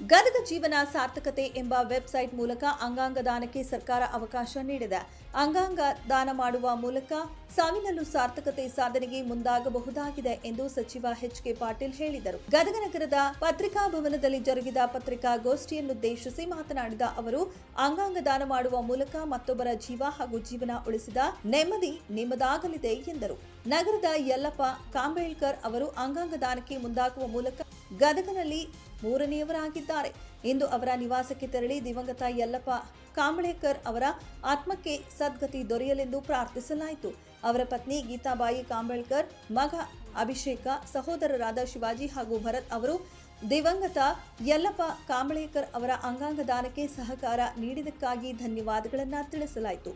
ಗದಗ ಜೀವನ ಸಾರ್ಥಕತೆ ಎಂಬ ವೆಬ್ಸೈಟ್ ಮೂಲಕ ಅಂಗಾಂಗ ದಾನಕ್ಕೆ ಸರ್ಕಾರ ಅವಕಾಶ ನೀಡಿದೆ. ಅಂಗಾಂಗ ದಾನ ಮಾಡುವ ಮೂಲಕ ಸಾವಿನಲ್ಲೂ ಸಾರ್ಥಕತೆ ಸಾಧನೆಗೆ ಮುಂದಾಗಬಹುದಾಗಿದೆ ಎಂದು ಸಚಿವ ಎಚ್ ಕೆ ಪಾಟೀಲ್ ಹೇಳಿದರು. ಗದಗ ನಗರದ ಪತ್ರಿಕಾ ಭವನದಲ್ಲಿ ಜರುಗಿದ ಪತ್ರಿಕಾಗೋಷ್ಠಿಯನ್ನುದ್ದೇಶಿಸಿ ಮಾತನಾಡಿದ ಅವರು ಅಂಗಾಂಗ ದಾನ ಮಾಡುವ ಮೂಲಕ ಮತ್ತೊಬ್ಬರ ಜೀವ ಹಾಗೂ ಜೀವನ ಉಳಿಸಿದ ನೆಮ್ಮದಿ ನಿಮ್ಮದಾಗಲಿದೆ ಎಂದರು. ನಗರದ ಯಲ್ಲಪ್ಪ ಕಾಂಬೇಳ್ಕರ್ ಅವರು ಅಂಗಾಂಗ ದಾನಕ್ಕೆ ಮುಂದಾಗುವ ಮೂಲಕ ಗದಗನಲ್ಲಿ ಮೂರನೆಯವರಾಗಿದ್ದಾರೆ. ಇಂದು ಅವರ ನಿವಾಸಕ್ಕೆ ತೆರಳಿ ದಿವಂಗತ ಯಲ್ಲಪ್ಪ ಕಾಂಬಳೇಕರ್ ಅವರ ಆತ್ಮಕ್ಕೆ ಸದ್ಗತಿ ದೊರೆಯಲೆಂದು ಪ್ರಾರ್ಥಿಸಲಾಯಿತು. ಅವರ ಪತ್ನಿ ಗೀತಾಬಾಯಿ ಕಾಂಬಳೇಕರ್, ಮಗ ಅಭಿಷೇಕ, ಸಹೋದರರಾದ ಶಿವಾಜಿ ಹಾಗೂ ಭರತ್ ಅವರು ದಿವಂಗತ ಯಲ್ಲಪ್ಪ ಕಾಂಬಳೇಕರ್ ಅವರ ಅಂಗಾಂಗ ದಾನಕ್ಕೆ ಸಹಕಾರ ನೀಡಿದ್ದಕ್ಕಾಗಿ ಧನ್ಯವಾದಗಳನ್ನು ತಿಳಿಸಲಾಯಿತು.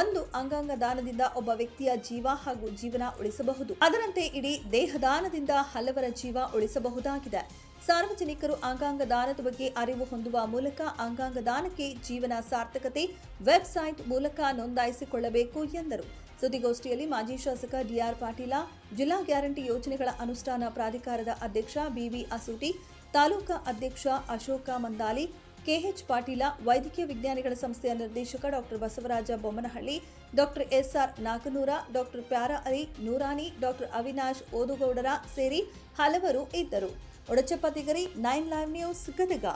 ಒಂದು ಅಂಗಾಂಗ ದಾನದಿಂದ ಒಬ್ಬ ವ್ಯಕ್ತಿಯ ಜೀವ ಹಾಗೂ ಜೀವನ ಉಳಿಸಬಹುದು. ಅದರಂತೆ ಇಡೀ ದೇಹದಾನದಿಂದ ಹಲವರ ಜೀವ ಉಳಿಸಬಹುದಾಗಿದೆ. ಸಾರ್ವಜನಿಕರು ಅಂಗಾಂಗ ದಾನದ ಬಗ್ಗೆ ಅರಿವು ಹೊಂದುವ ಮೂಲಕ ಅಂಗಾಂಗ ದಾನಕ್ಕೆ ಜೀವನ ಸಾರ್ಥಕತೆ ವೆಬ್ಸೈಟ್ ಮೂಲಕ ನೋಂದಾಯಿಸಿಕೊಳ್ಳಬೇಕು ಎಂದರು. ಸುದ್ದಿಗೋಷ್ಠಿಯಲ್ಲಿ ಮಾಜಿ ಶಾಸಕ ಡಿಆರ್ ಪಾಟೀಲ, ಜಿಲ್ಲಾ ಗ್ಯಾರಂಟಿ ಯೋಜನೆಗಳ ಅನುಷ್ಠಾನ ಪ್ರಾಧಿಕಾರದ ಅಧ್ಯಕ್ಷ ಬಿವಿ ಅಸೂಟಿ, ತಾಲೂಕಾ ಅಧ್ಯಕ್ಷ ಅಶೋಕ ಮಂದಾಲಿ, ಕೆಎಚ್ ಪಾಟೀಲ, ವೈದ್ಯಕೀಯ ವಿಜ್ಞಾನಿಗಳ ಸಂಸ್ಥೆಯ ನಿರ್ದೇಶಕ doctor Basavaraj Bommanahalli doctor S R Naganur doctor Pyara Ali Noorani doctor Avinash Odugoudar ಸೇರಿ ಹಲವರು ಇದ್ದರು. Odachappa Tigari nine live news Gadag.